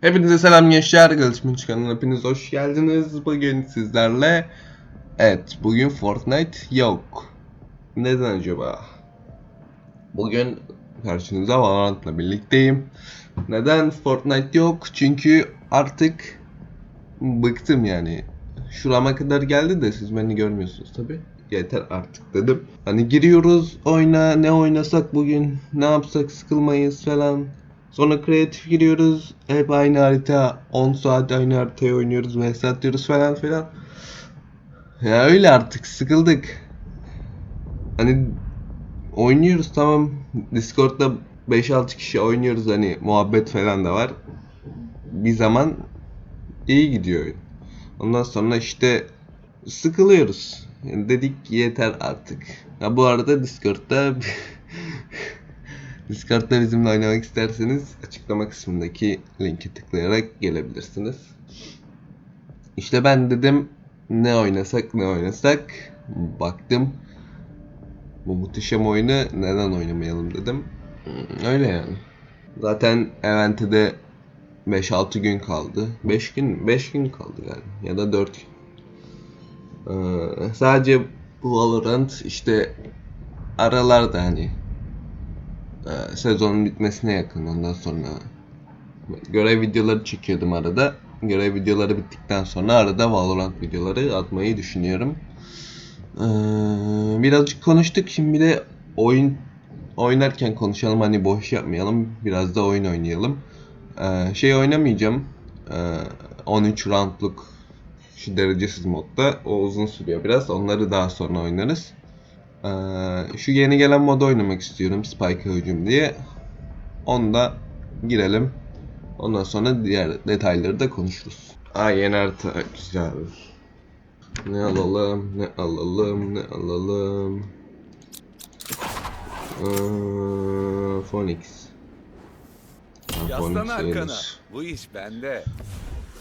Hepinize selam gençler. Gelişmiş kanalına hepiniz hoş geldiniz. Bugün sizlerle Evet, bugün Fortnite yok. Neden acaba? Bugün karşınızda Valorant'la birlikteyim. Neden Fortnite yok? Çünkü artık bıktım yani. Şurama kadar geldi de siz beni görmüyorsunuz tabi. Yeter artık dedim. Hani giriyoruz oyna ne oynasak bugün ne yapsak sıkılmayız falan. Sonra kreatif giriyoruz. Hep aynı harita. 10 saat aynı haritayı oynuyoruz. Vs atıyoruz falan filan. Ya öyle artık sıkıldık. Hani oynuyoruz tamam. Discord'da 5-6 kişi oynuyoruz hani muhabbet falan da var. Bir zaman iyi gidiyor. Ondan sonra işte sıkılıyoruz. Yani dedik yeter artık. Ha bu arada Discord'da Discord'da bizimle oynamak isterseniz açıklama kısmındaki linki tıklayarak gelebilirsiniz. İşte ben dedim ne oynasak ne oynasak baktım bu muhteşem oyunu neden oynamayalım dedim. Hmm, Öyle yani. Zaten event'e de 5-6 gün kaldı. 5 gün 5 gün kaldı galiba ya da 4 gün. Ee, sadece bu Valorant işte aralarda hani e, sezonun bitmesine yakın ondan sonra görev videoları çekiyordum arada. Görev videoları bittikten sonra arada Valorant videoları atmayı düşünüyorum. Ee, birazcık konuştuk şimdi de oyun oynarken konuşalım hani boş yapmayalım biraz da oyun oynayalım. Ee, şey oynamayacağım. Ee, 13 roundluk şu derecesiz modda o uzun sürüyor biraz onları daha sonra oynarız. Ee, şu yeni gelen moda oynamak istiyorum Spike'a hücum diye. Onda girelim. Ondan sonra diğer detayları da konuşuruz. Aa yeni harita güzel. Ne alalım, ne alalım, ne alalım. Ee, Phoenix. Yaslan arkana. Bu iş bende.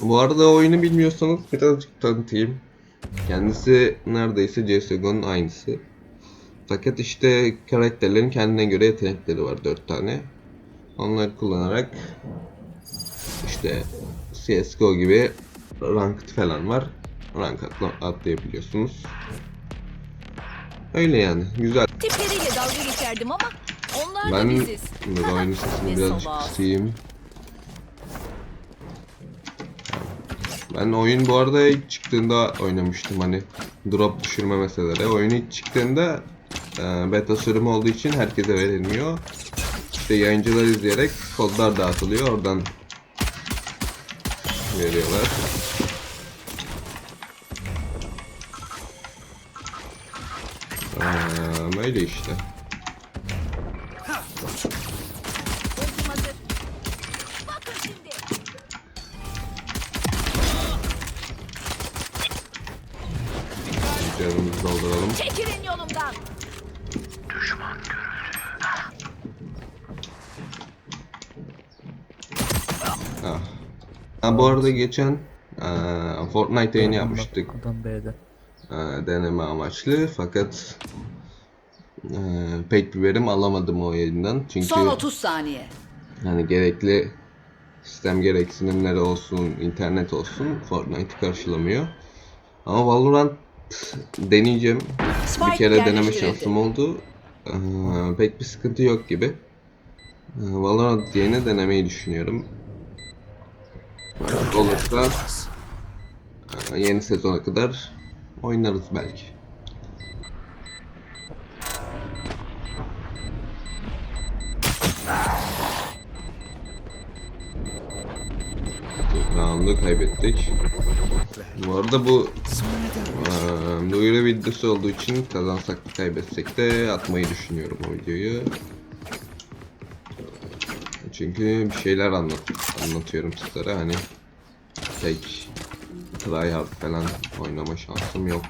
Bu arada oyunu bilmiyorsanız birazcık tanıtayım. Kendisi neredeyse CSGO'nun aynısı. Fakat işte karakterlerin kendine göre yetenekleri var 4 tane. Onları kullanarak işte CSGO gibi ranked falan var. Rank atla- atlayabiliyorsunuz. Öyle yani. Güzel. Tipleriyle dalga geçerdim ama onlar da Ben biziz. böyle oyun sesini birazcık kısayım. Ben oyun bu arada ilk çıktığında oynamıştım hani drop düşürme meseleleri. Oyun ilk çıktığında beta sürümü olduğu için herkese verilmiyor. İşte yayıncılar izleyerek kodlar dağıtılıyor oradan veriyorlar. Ee, öyle işte. Canımızı dolduralım. Çekilin yolumdan. Ha, bu arada geçen eee, Fortnite yayını yapmıştık Adam B'de. eee, deneme amaçlı fakat eee, pek bir verim alamadım o yayından çünkü Son 30 saniye. hani gerekli sistem gereksinimleri olsun, internet olsun Fortnite'ı karşılamıyor. Ama Valorant deneyeceğim. Bir Spike kere deneme şansım oldu. Eee, pek bir sıkıntı yok gibi. Eee, Valorant diyene denemeyi düşünüyorum. Olursa eee, yeni sezona kadar oynarız belki. Round'u kaybettik. Bu arada bu eee duyuru videosu olduğu için kazansak da kaybetsek de atmayı düşünüyorum o videoyu. Çünkü bir şeyler anlat anlatıyorum sizlere hani tek tryhard falan oynama şansım yok.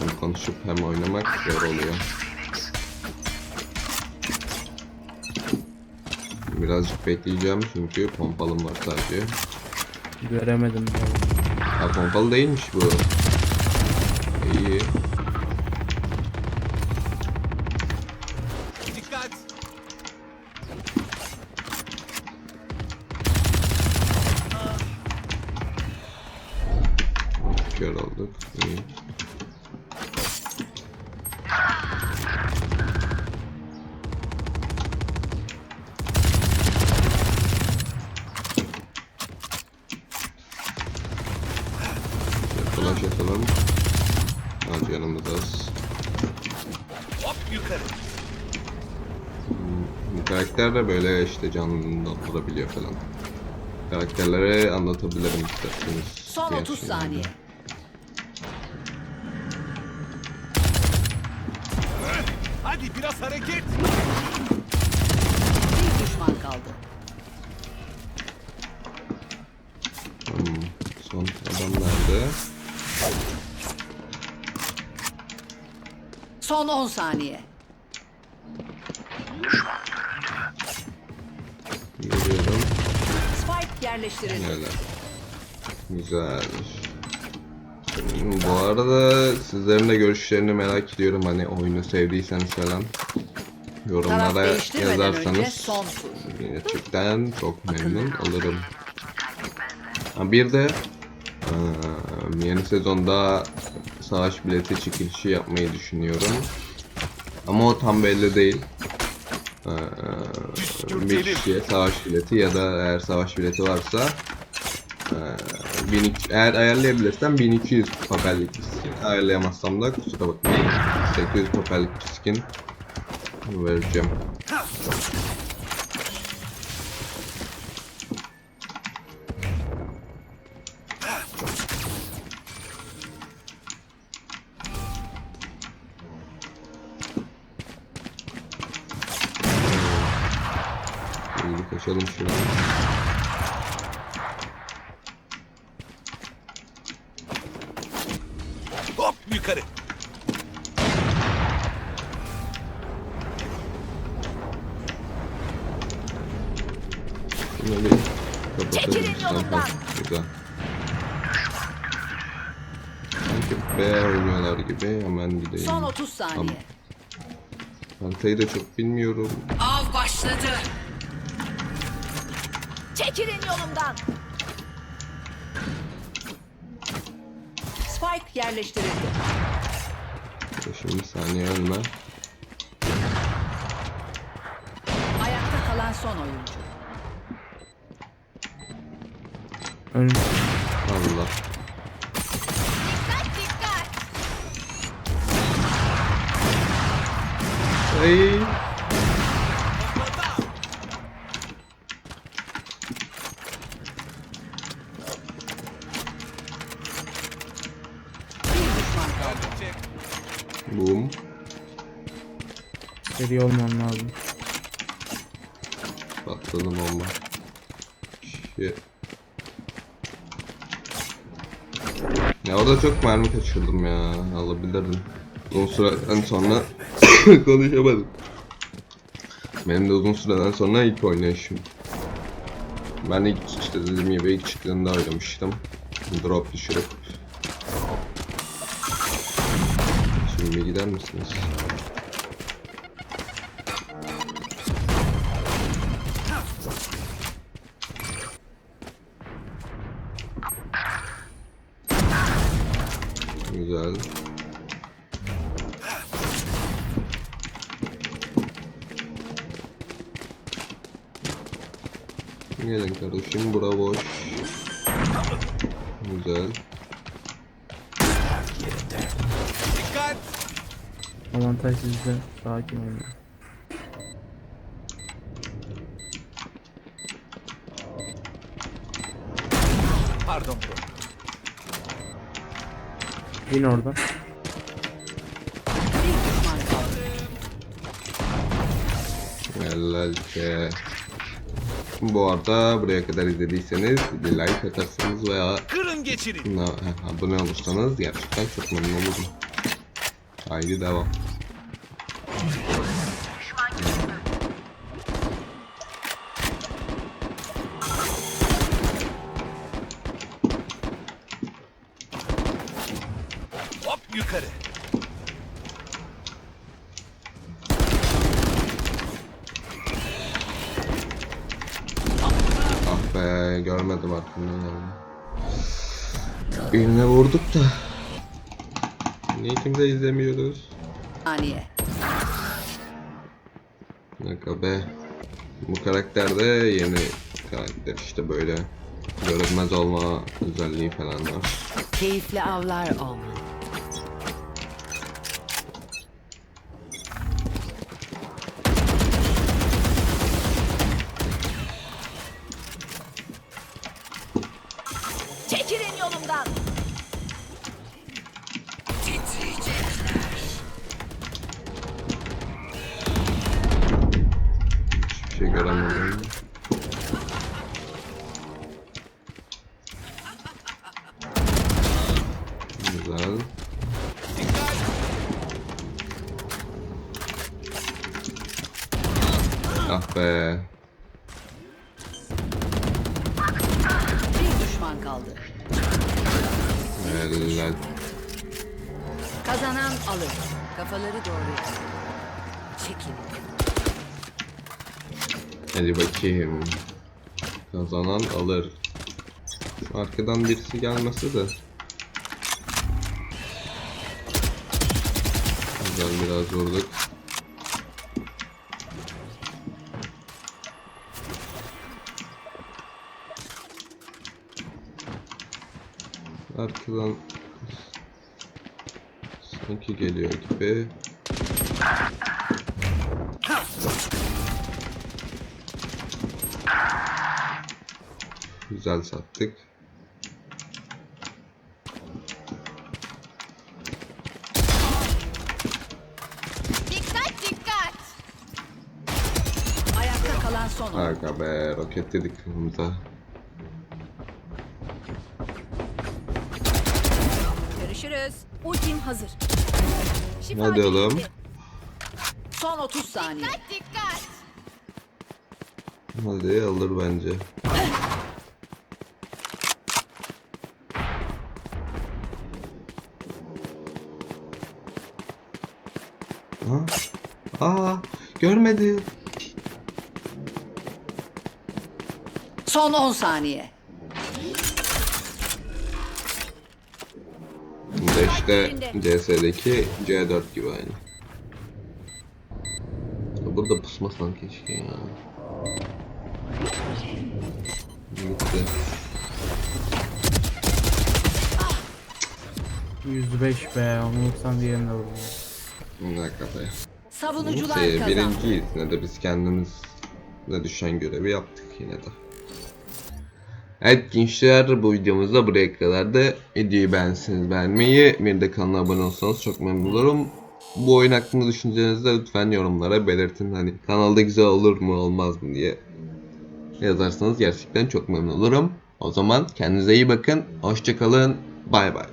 Hem konuşup hem oynamak zor oluyor. Birazcık bekleyeceğim çünkü pompalım var sadece. Göremedim. ya. Ha pompalı değilmiş bu. Kör olduk. İyi. Flash atalım. Hadi yanımızda az. Hop yukarı. Bu karakter de böyle işte canlılığında durabiliyor falan. Karakterlere anlatabilirim isterseniz. Son diğer 30 şeyleri. saniye. Hadi biraz hareket. Bir düşman kaldı. Hmm, son adam nerede? Son 10 saniye. Görüyorum. Spike yerleştirildi. Öyle. Güzel. Bu arada sizlerin de görüşlerini merak ediyorum. Hani oyunu sevdiyseniz falan. Yorumlara yazarsanız gerçekten çok memnun olurum. Bir de eee, yeni sezonda savaş bileti çekilişi yapmayı düşünüyorum. Ama o tam belli değil. Eee, bir kişiye savaş bileti ya da eğer savaş bileti varsa eee, 1200 eğer ayarlayabilirsem 1200 papellik bir skin ayarlayamazsam da kusura bakmayın 800 papellik bir skin vereceğim. Kaçalım şuradan. Hop yukarı. Bir kapatalım. Çekilin Tamam, yolumdan. Güzel. Sanki B oynuyorlar gibi hemen gideyim. Son 30 saniye. Haritayı da çok bilmiyorum. Av başladı. Çekilin yolumdan. Spike yerleştirildi. Şimdi bir saniye ölme. Ayakta kalan son oyuncu. Ön Allah. Dikkat dikkat. Ay. Bir düşman kaldı. Boom. Seri olman lazım. Patladı bomba. Shit. Ya orada çok mermi kaçırdım ya. Alabilirdim. Uzun süreden sonra konuşamadım. Benim de uzun süreden sonra ilk oynayışım. Ben ilk işte dediğim gibi ilk çıktığında oynamıştım. Drop düşürüp. Şimdi gider misiniz? Güzel. Gelin kardeşim bura boş. Güzel. Avantaj sizde. Sakin olun. Pardon bro. İn oradan. Bir düşman kaldı. Helal ke. Bu arada buraya kadar izlediyseniz bir like atarsanız veya Kırın geçirin. na- abone olursanız gerçekten çok memnun olurum. Haydi devam. Görmedim arkamdan yani. Birine vurduk da. Niye kimse izlemiyoruz? Saniye. Naka be. Bu karakter de yeni karakter işte böyle görünmez olma özelliği falan var. Keyifli avlar olmalı. Ah be. Bir düşman kaldı. Helal. Kazanan alır. Kafaları doğru. Çekilin. Hadi bakayım. Kazanan alır. Şu arkadan birisi gelmesi de. Güzel biraz vurduk. Arkadan sanki geliyor gibi. Güzel sattık. Aga be roketledik kafamıza. Görüşürüz. Ultim hazır. Şifacı Hadi oğlum. Son 30 saniye. dikkat. Hadi alır bence. Ha? Aa, görmedi. Son 10 saniye. Bu da işte CS'deki C4 gibi aynı. Burada pusmasan keşke ya. Gitti. 105 be. Onu vursam diğerini de vurdum. Ne kafe. Savunucular Neyse kazandı. birinciyiz. Ne de biz kendimiz ne düşen görevi yaptık yine de. Evet gençler bu videomuz da buraya kadar da videoyu beğenseniz beğenmeyi bir de kanala abone olsanız çok memnun olurum. Bu oyun hakkında düşüncelerinizi de lütfen yorumlara belirtin. Hani kanalda güzel olur mu olmaz mı diye yazarsanız gerçekten çok memnun olurum. O zaman kendinize iyi bakın. Hoşçakalın. Bay bay.